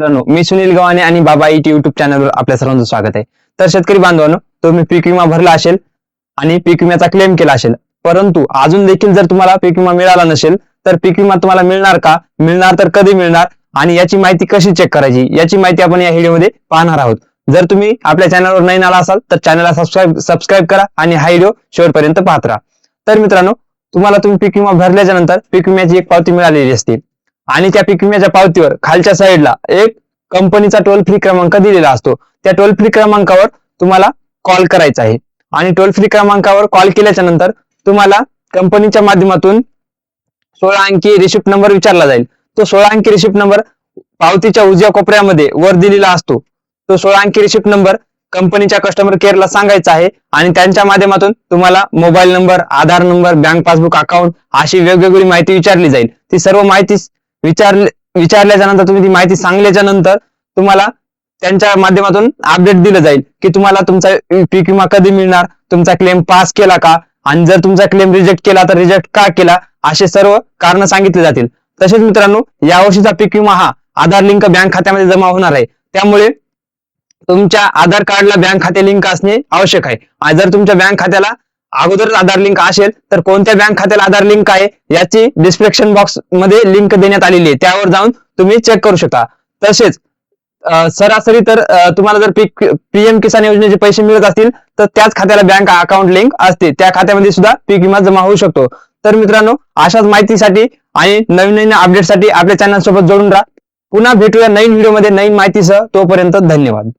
मित्रांनो मी सुनील गव्हाणे आणि बाबा इट युट्यूब चॅनलवर आपल्या सर्वांचं स्वागत आहे. तर शेतकरी बांधवांनो तुम्ही पीक विमा भरला असेल आणि पीक विम्याचा क्लेम केला असेल परंतु अजून देखील जर तुम्हाला पीक विमा मिळाला नसेल तर पीक विमा तुम्हाला मिळणार का? मिळणार तर कधी मिळणार? आणि याची माहिती कशी चेक करायची? याची माहिती आपण या व्हिडिओमध्ये पाहणार आहोत. जर तुम्ही आपल्या चॅनलवर नवीन आला असाल तर चॅनलला सबस्क्राईब सबस्क्राईब करा आणि हा व्हिडिओ शेवटपर्यंत पाहत राहा. तर मित्रांनो तुम्हाला तुम्ही पीक विमा भरल्याच्या नंतर पीक विम्याची एक पावती मिळालेली असते. आणि त्या पीक विम्याच्या पावतीवर खालच्या साईडला एक कंपनीचा टोल फ्री क्रमांक दिलेला असतो. त्या टोल फ्री क्रमांकावर तुम्हाला कॉल करायचा आहे. आणि टोल फ्री क्रमांकावर कॉल केल्याच्यानंतर तुम्हाला कंपनीच्या माध्यमातून सोळा अंकी रिसिप्ट नंबर विचारला जाईल. तो सोळा अंकी रिसिप्ट नंबर पावतीच्या उजव्या कोपऱ्यामध्ये वर दिलेला असतो. तो सोळा अंकी रिसिप्ट नंबर कंपनीच्या कस्टमर केअरला सांगायचा आहे आणि त्यांच्या माध्यमातून तुम्हाला mobile number Aadhaar number bank passbook account अशी वेगवेगळी माहिती विचारली जाईल. ती सर्व माहिती विचारले विचारल्याच्या नंतर तुम्ही ती माहिती सांगल्याच्या नंतर तुम्हाला त्यांच्या माध्यमातून अपडेट दिलं जाईल की तुम्हाला तुमचा पीक विमा कधी मिळणार तुमचा क्लेम पास केला का? आणि जर तुमचा क्लेम रिजेक्ट केला तर रिजेक्ट का केला? असे सर्व कारण सांगितले जातील. तसेच मित्रांनो यावर्षीचा पीक विमा हा आधार लिंक बँक खात्यामध्ये जमा होणार आहे. त्यामुळे तुमच्या आधार कार्डला बँक खाते लिंक असणे आवश्यक आहे. जर तुमच्या बँक खात्याला अगोदरच आधार लिंक असेल तर कोणत्या बँक खात्याला आधार लिंक आहे याची डिस्क्रिप्शन बॉक्समध्ये लिंक देण्यात आलेली आहे. त्यावर जाऊन तुम्ही चेक करू शकता. तसेच सरासरी तर तुम्हाला जर पीक पीएम किसान योजनेचे पैसे मिळत असतील तर त्याच खात्याला बँक अकाउंट लिंक असते. त्या खात्यामध्ये सुद्धा पीक विमा जमा होऊ शकतो. तर मित्रांनो अशाच माहितीसाठी आणि नवीन नवीन अपडेटसाठी आपल्या चॅनल सोबत जोडून राहा. पुन्हा भेटूया नवीन व्हिडिओमध्ये नवीन माहितीसह. तोपर्यंत धन्यवाद.